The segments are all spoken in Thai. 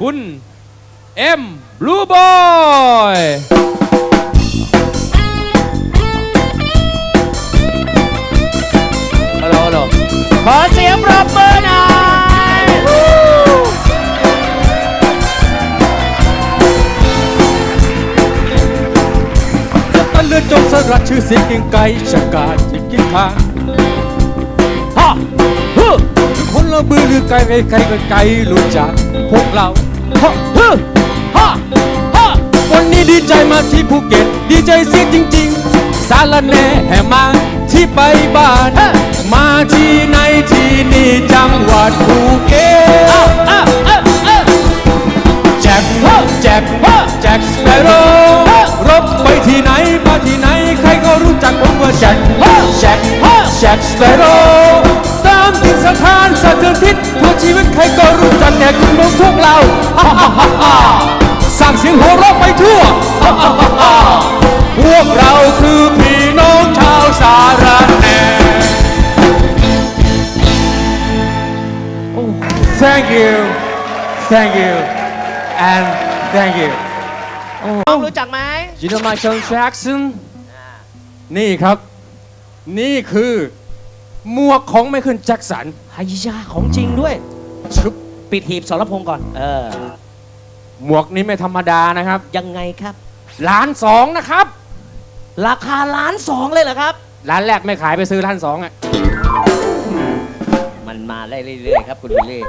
คุณเอ็มบลูบอยฮัลโหลฮัลโหลขอเสียงปรบมือหน่อยตันเลือดจงสลัดชื่อเสียงเกรียงไกรชะกาจยิ่งยิ่งทางฮ่าฮึคนเราบือหรือไกลไกลไกลไกลรู้จักพวกเรา ฮ่าฮึฮ่าฮ่าวันนี้ดีใจมาที่ภูเก็ต ดีใจเสียจริง ๆ สารแหน่แห่มาที่ไปบ้าน มาที่ไหนที่นี่จังหวัดภูเก็ตอ้าวอ้าวอ้าวแจ็คแจ็คแจ็คสเปโร่รบไปที่ไหนมาที่ไหน ใครก็รู้จักผมว่าแจ็คแจ็คแจ็คสเปโร่ตามติดสถานสะเทือนทิศทั่วชีวิตใครก็รู้ จักแก่คุณน้องพวกเราฮ่าฮ่าฮ่าฮ่าสร้างเสียงหัวเราะไปทั่วฮ่าฮ่าฮ่าฮ่าพวกเราคือพี่น้องชาวสารแหน่ Thank you Thank you and thank you น้องรู้จักไหม You know Michael Jackson นี่ครับ นี่คือหมวกของไมเคิลแจ็คสัน ไฮยาของจริงด้วย ชุบ ปิดหีบสรพงศ์ก่อน เออ หมวกนี้ไม่ธรรมดานะครับยังไงครับ ล้านสองนะครับ ราคาล้านสองเลยเหรอครับ ร้านแรกไม่ขายไปซื้อร้านสองอะมันมาได้เรื่อยๆครับคุณวิลลี่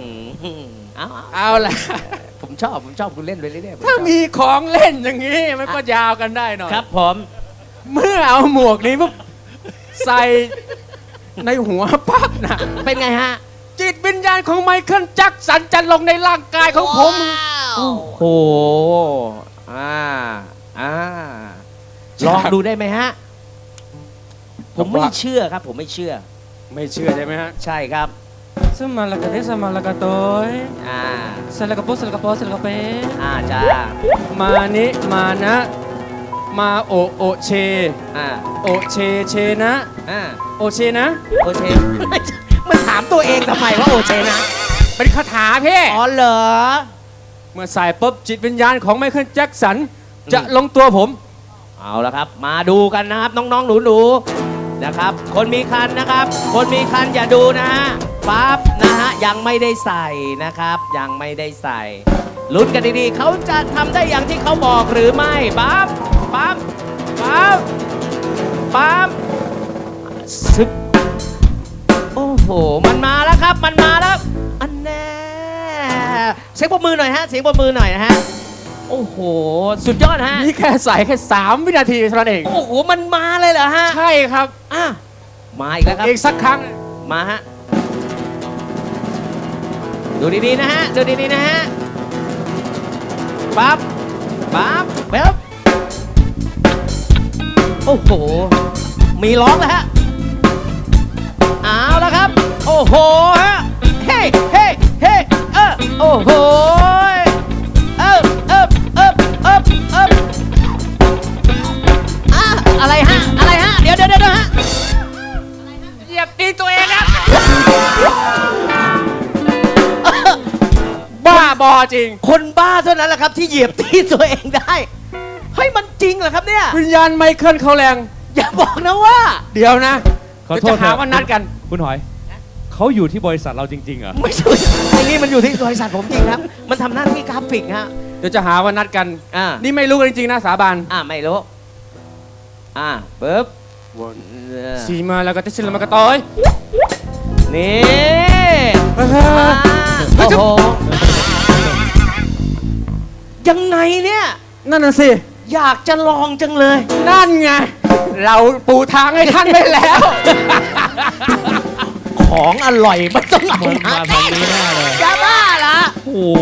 อืมเอาเอาเอาละผมชอบ ผมชอบคุณเล่นไปเรื่อยๆผมชถ้าอบมีของเล่นอย่างนี้มันก็ยาวกันได้หน่อยครับผม เมื่อเอาหมวกนี้ปุ๊บใส่ในหัวปั๊บนะเป็นไงฮะ จิตวิญญาณของไมเคิลแจ็คสันจะลงในร่างกายของผม โอ้โห อ่า อ่า ลองดูได้ไหมฮะ ผมไม่เชื่อครับ ผมไม่เชื่อ ไม่เชื่อใช่ไหมฮะ ใช่ครับสมาลากาเดสมาลากาโตยอ่าสลากาโปสลากาโปสลากาเปอ่าจ้า มานิมานะ มาโอโอเช อ่า โอเชเชนะ อ่า โอเชนะ โอเช มันถามตัวเองทำไมว่าโอเชนะ เป็นคาถาเพ่อ๋อเหรอ เมื่อใส่ปุ๊บจิตวิญญาณของไมเคิลแจ็คสันจะลงตัวผม เอาละครับ มาดูกันนะครับน้องๆหนูๆนะครับ คนมีคันนะครับ คนมีคันอย่าดูนะฮะปั๊บนะฮะยังไม่ได้ใส่นะครับ ยังไม่ได้ใส่ลุ้นกันดีๆเขาจะทำได้อย่างที่เขาบอกหรือไม่ปั๊บปั๊บปั๊บปั๊บซึบ โอ้โห มันมาแล้วครับ มันมาแล้ว อันแน่เสียงปรบมือหน่อยฮะ เสียงปรบมือหน่อยนะฮะ โอ้โห สุดยอดฮะ นี่แค่ใส่แค่ 3 วินาทีเท่านั้นเอง โอ้โห มันมาเลยเหรอฮะ ใช่ครับ อะ มาอีกแล้วครับ อีกสักครั้ง มาฮะ ดูดีๆนะฮะ ดูดีๆนะฮะ ปั๊บ ปั๊บปั๊บโอ้โห มีร้องแล้วฮะ โอ้โหฮะ เฮ้ เฮ้ เฮ้เออโอ้โหเออเออเออเออเอออะอะไรฮะ อะไรฮะ เดี๋ยวเดี๋ยวเดี๋ยวฮะ เหยียบตีนตัวเองนะบ้าบอจริง คนบ้าเท่านั้นแหละครับที่เหยียบที่ตัวเองได้ เฮ้ย มันจริงเหรอครับเนี่ย วิญญาณไมเคิลเขาแรง อย่าบอกนะว่า เดี๋ยวนะขอโทษจะหาเถอะว่านัดกัน คุณหอย เขาอยู่ที่บริษัทเราจริงๆเหรอ ไม่ใช่ไอ้นี่มันอยู่ที่บริษัทผมจริงครับ มันทำหน้าที่กราฟิกฮะ เดี๋ยวจะหาว่านัดกัน อ่านี่ไม่รู้กันจริงๆนะสาบานอ่าไม่รู้ อ่าปึ๊บเออสีมาแล้วก็ติสิลมากระตอย นี่เอออ่าโอ้โหยังไงเนี่ย นั่นน่ะสิ อยากจะลองจังเลย นั่นไง เราปูทางให้ท่านไปแล้ว ของอร่อยมันต้องเอามันมามาทางนี้แน่เลยอย่าบ้าละโอ้โห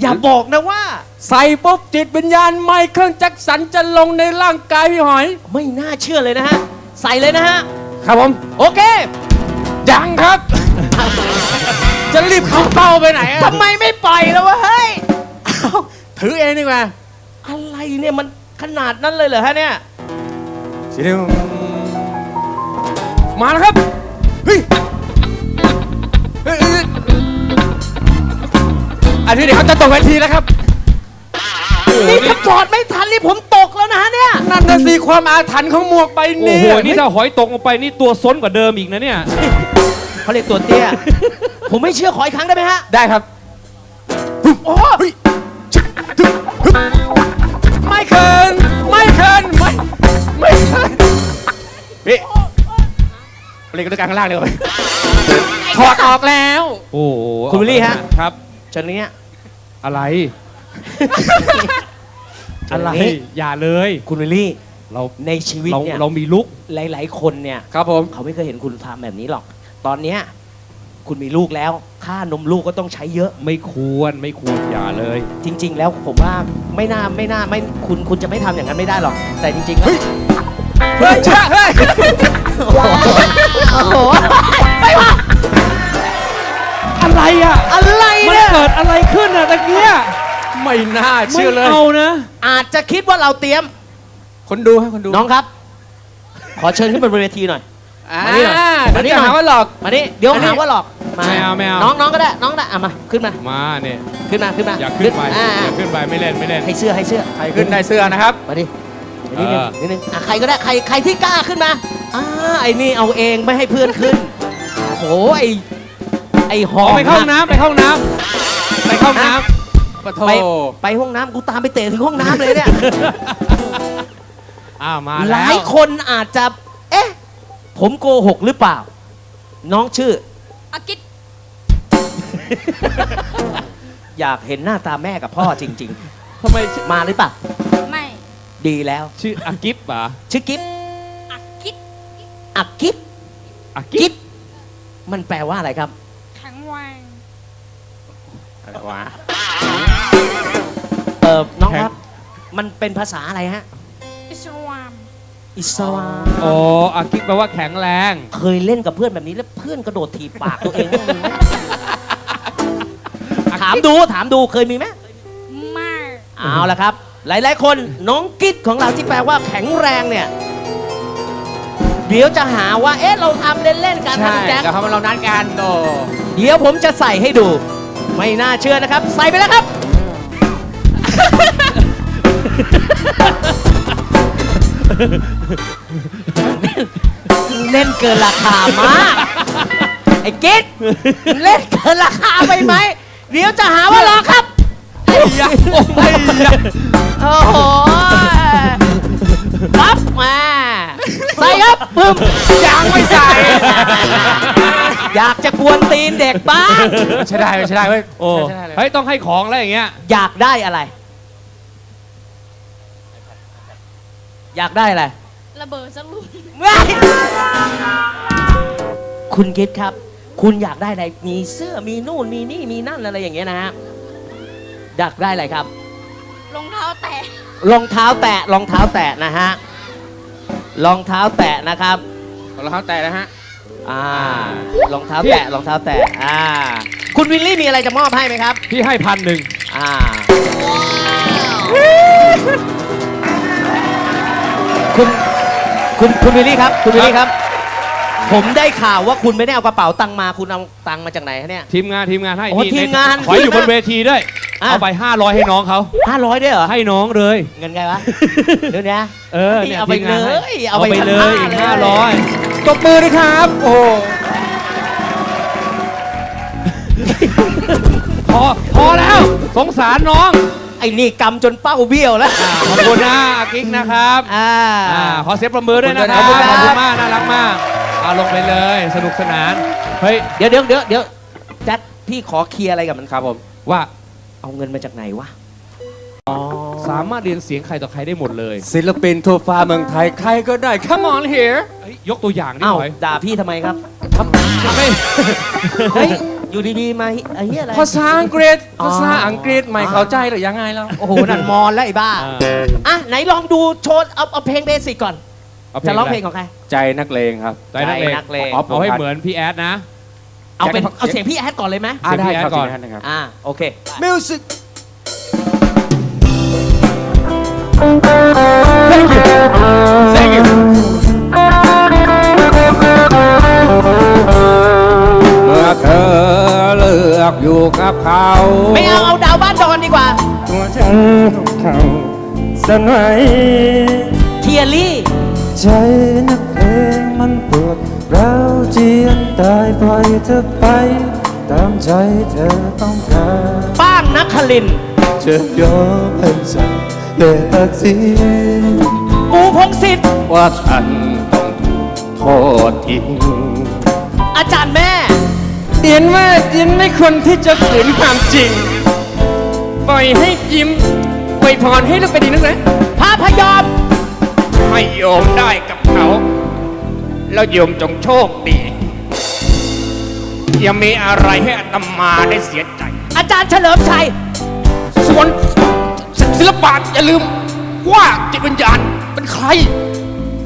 อย่าบอกนะว่า ใส่ปุ๊บจิตวิญญาณไมเคิลแจ็คสันจะลงในร่างกายพี่หอย ไม่น่าเชื่อเลยนะฮะ ใส่เลยนะฮะ ครับผม โอเคยังครับ จะรีบเข้าเป้าไปไหนอะทำไมไม่ปล่อยแล้ววะเฮ้ยเอาถือเองดีกว่า อะไรเนี่ยมันขนาดนั้นเลยเหรอฮะเนี่ยสีเดียวมาแล้วครับ พี่เดี๋ยวเขาจะตกเวทีแล้วครับนี่ถ้าจอดไม่ทันนี่ผมตกแล้วนะเนี่ย นั่นน่ะสิความอาถรรพ์ของหมวกใบโอ้นี้โหนี่ถ้าหอยตกลงไปนี่ตัวซ้นกว่าเดิมอีกนะเนี่ย เขาเรียกตัวเตี้ย ผมไม่เชื่อขออีกครั้งได้ไหมฮะ ได้ครับ โอ้ไม่เคินไม่เคินไม่ไม่เคินพี่เล่นกันด้วยกันข้างล่างเลยไปถอดออกแล้ว โอ้โหคุณวิลลี่ฮะ ครับ จนเนี้ย อะไร อะไรเฮ้ยอย่าเลย คุณวิลลี่ เราในชีวิตเราเนี่ยเรามีลุกหลาย ๆ คนเนี่ย ครับผม เขาไม่เคยเห็นคุณทำแบบนี้หรอก ตอนเนี้ยคุณมีลูกแล้ว ค่านมลูกก็ต้องใช้เยอะ ไม่ควรไม่ควรอย่าเลย จริง ๆ แล้วผมว่าไม่น่าไม่น่าไม่คุณคุณจะไม่ทำอย่างนั้นไม่ได้หรอก แต่จริงๆแล้ว เฮ้ยเชื่อเฮ้ยโอ้โหไม่ว่า อะไรอะอะไรมันเนี่ยเกิดอะไรขึ้นอะตะเกียไม่น่าไม่เชื่อเลยเอานะ อาจจะคิดว่าเราเตรียม คนดูฮะคนดูน้องครับ ขอเชิญขึ้นบนเวทีหน่อย อ่ามานี่หน่อยมานี่เดี๋ยวหน่อยจะหาว่าหลอก มานี่เดี๋ยวอันนี้หาว่าหลอกไม่เอาไม่เอา น้องน้องก็ได้น้องก็ได้อะมาขึ้นมามาเนี่ยขึ้นมาขึ้นมาอย่าขึ้นไปอ่าอย่าขึ้นไปไม่เล่นไม่เล่นให้เสื้อให้เสื้อใครขึ้นได้เสื้อนะครับ มาดิมานิดนึงเออนิดนึงอะใครก็ได้ใครใครที่กล้าขึ้นมาอ่าไอ้นี่เอาเองไม่ให้เพื่อนขึ้นโอ้ไอ ไอหอออกมไปเข้าห้องน้ำไปเข้าห้องน้ำไปเข้าห้องน้ปะโทไปไปห้องน้ำกูตามไปเตะถึงห้องน้ำเลยเนี่ยำอ่ามาหแล้ลายวคนอาจจะ เอ๊ะ ผมโกหกหรือเปล่า น้องชื่อ อากิดอยากเห็นหน้าตาแม่กับพ่อจริง ทำไมชื่อๆ มาหรือเปล่าไม่ดีแล้ว ชื่ออากิฟเหรอชื่อกิฟอากิดอักกิฟอากิกิฟฟมันแปลว่าอะไรครับแข็งแรง อะไรวะ เออน้องครับ มันเป็นภาษาอะไรฮะ อิสลามอิสลามโอ้อากิฟแปลว่าแข็งแรง เคยเล่นกับเพื่อนแบบนี้แล้วเพื่อนกระโดดถีบปากตัวเองบ้างมีไหมถามดูถามดูเคยมีไหมมากเอาละครับ หลาย ๆ คนน้องกิ๊ดของเราที่แปลว่าแข็งแรงเนี่ย เดี๋ยวจะหาว่า เอ๊ะ เราทำเล่น ๆ กันนะใช่คุณแจ็คเดี๋ยวเขามาเรานัดกันโอ้เดี๋ยวผมจะใส่ให้ดู ไม่น่าเชื่อนะครับ ใส่ไปแล้วครับ เล่นเกินราคามาก ไอ้กิ๊ดเล่นเกินราคาไปไหม เดี๋ยวจะหาว่าหลอกครับไอ้ยะไอ้ยะโอ้โหปั๊บมา ใส่ครับปึ้มยังไม่ใส่ อยากจะกวนตีนเด็กบ้าง ใช่ได้ไม่ใช่ได้เว้ยโอ้ใช่ได้เลยเฮ้ยต้องให้ของแล้วอย่างเงี้ยอยากได้อะไร อยากได้อะไรระเบิดสักลูกคุณคิดครับ คุณอยากได้อะไรมีเสื้อมีนู่นมีนี่มีนั่นอะไรอย่างเงี้ยนะฮะอยากได้อะไรครับ รองเท้าแตะรองเท้าแตะรองเท้าแตะนะฮะรองเท้าแตะนะครับ รองเท้าแตะนะฮะ อ่ารองเท้าแตะรองเท้าแตะอ่า คุณวิลลี่มีอะไรจะมอบให้ไหมครับ พี่ให้พันหนึ่งอ่า คุณคุณคุณวิลลี่ครับ คุณวิลลี่ครับ ผมได้ข่าวว่าคุณไม่ได้เอากระเป๋าตังค์มาคุณเอาตังค์มาจากไหนฮะเนี่ย ทีมงานทีมงานให้โอ้ทีมงานขออยู่บนเวทีด้วย อะ เอาไป 500 ให้น้องเขาห้าร้อยด้วยเหรอให้น้องเลย เงินไงวะ เดี๋ยวนี้เออเนี่ยเอาไปทีมงานให้เลยเอาเอาไปไปเลยทั้อีงกห้าห้าเลยร้อย ตบมือด้วยครับ โอ้พอพอแล้ว สงสารน้องไอ้นี่กำจนเป้าเบี้ยวแล้วอ่าขอบคุณนะอากิ๊กนะครับอ่า อ่าขอเสียงประมือด้วยนะคขรัอบบคุณครับขอบคุณมากน่ารักมากเอาลงไปเลยสนุกสนานเฮ้ยเดี๋ยวเดี๋ยวเดี๋ยวเดี๋ยวแจ็คพี่ขอเคลียร์อะไรกับมันครับผม ว่าเอาเงินมาจากไหนวะอ๋อสามารถเรียนเสียงใครต่อใครได้หมดเลย ศิลปินทั่วฟ้าเมืองไทย ใครก็ได้ come on here เฮ้ยยกตัวอย่างนิดเอ้าหน่อยด่าพี่ทำไมครับไม่เฮ้ยอยู่ดีๆมาไอ้เหี้ยอะไร ภาษาอังกฤษอ๋อ ภาษาอังกฤษไม่เข้าใจหรือยังไงแล้ว โอ้โหนั่นมอนแล้วไอ้บ้าอ่าอะไหนลองดูโชว์เอาเอาเพลงเบสิกก่อนเอาจะร้องเพลงะไของใคร ใจนักเลงครับ ใจนักเลงใจนักเลงเอาเอาให้เหมือนพี่แอดนะ เอาเป็นอยากให้เอาเสียงพี่แอดก่อนเลยไหมอ่าได้ครับก่อนเสียงนะครับ อ่าโอเค music Thank you เมื่อ เธอเลือกอกอยู่กับเขาไม่เอาเอาดาวบ้านดอนดีกว่า ตัวฉันเขาสนไหวเทียรี่ ใจนักเพลงมันปวดเราวเจียนตายปล่อยเธอไป ตามใจเธอต้องการป้างนักคลินทร์จะยอมให้ฉันแต่ตัดสินปูพงศิษฐ์ว่าฉันต้องถูกโทษทิ้งอาจารย์แม่ เดียนว่าเดียนไม่ควรที่จะฝืนความจริง ปล่อยให้ยิ้มอวยพรให้ลูกไปดีนักนะพระพยอมให้โยมได้กับเขา แล้วโยมจงโชคดีอย่ามีอะไรให้อาตมาได้เสียใจ อาจารย์เฉลิมชัย ส่วนศิลปะอย่าลืมว่าจิตวิญญาณเป็นใคร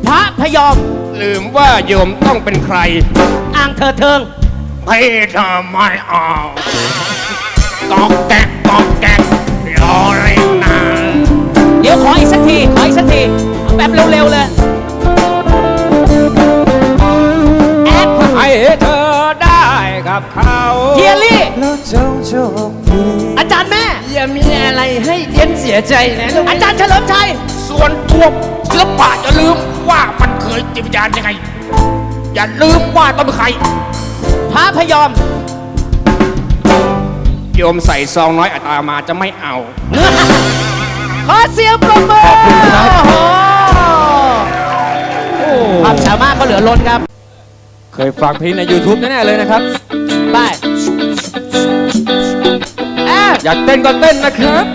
พระพยอม ลืมว่าโยมต้องเป็นใคร อ่างเธอเทิง ให้ทำไมเอากอกแกกกอกแกกรอเร่งนานเดี๋ยวขออีกสักที ขออีกสักทีเอาแบบเร็วๆเลย แอดให้เธอได้กับเขาเทียรี่ แล้วจงโชคดีอาจารย์แม่ อย่ามีอะไรให้เดียนเสียใจนะลูกอาจารย์เฉลิมชัย ส่วนตัวศิลปะอย่าลืมว่ามันเคยจิตวิญญาณยังไง อย่าลืมว่าต้องเป็นใครพ ระพยอม โยมใส่ซองน้อยอาตมาจะไม่เอา ขอเสียงปรบมือโอ้โหความสามารถเขาเหลือล้นครับ เคยฟังเพลงใน YouTube แน่ๆเลยนะครับ ไปแอดอยากเต้นก็เต้นนะครับ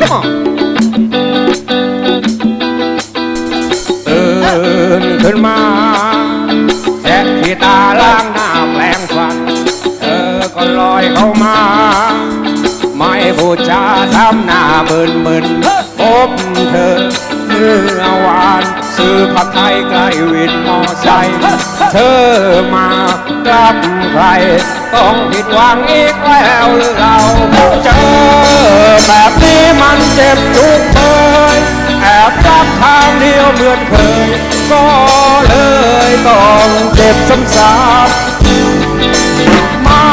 Come on ตื่นขึ้นมา ยเข้ามา ไม่พูดจาทำหน้ามึนมึนๆพบเธอเมื่อวานซื้อผัดไทยใกล้วินมอไซค์เธอมากลับใครต้องผิดหวังอีกแล้วหรือเราเจอแบบนี้มันเจ็บทุกเบยแอบรักทางเดียวเหมือนเคย ก็เลยต้องเจ็บซ้ำๆ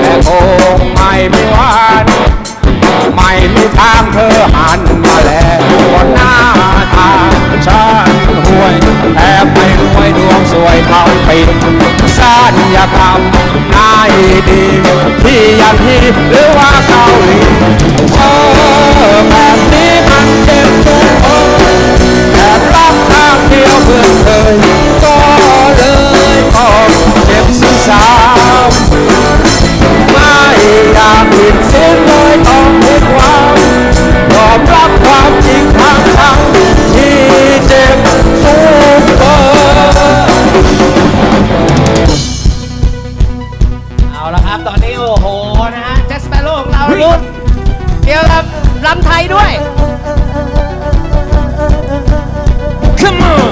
แต่คงไม่มีวันไม่มีทางเธอหันมาแล้วหน้าตาฉันห่วยแทบไม่รวยดวงสวยเท่าปีสัญญากรรมนายดีที่ยันที่หรือว่าเกาหลี เอาละครับ ตอนนี้โอ้โหนะฮะแจ็คสเปโร่ของเราลุ้นเกี่ยวกับลำไทยด้วย Come on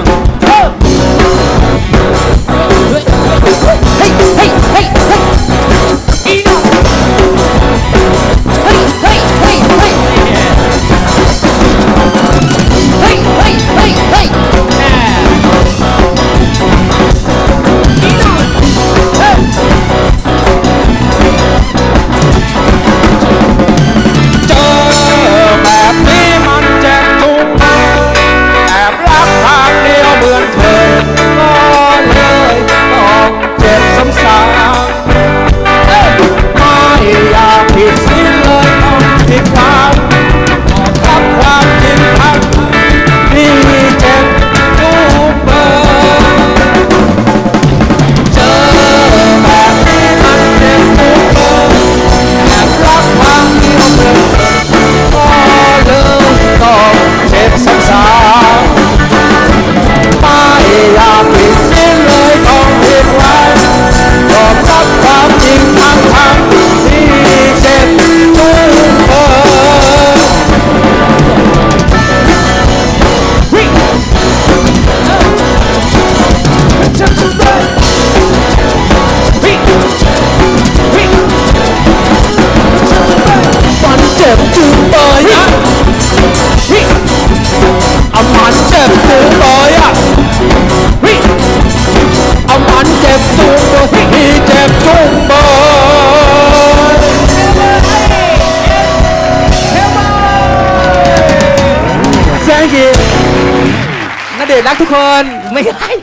รักทุกคน ไม่ใ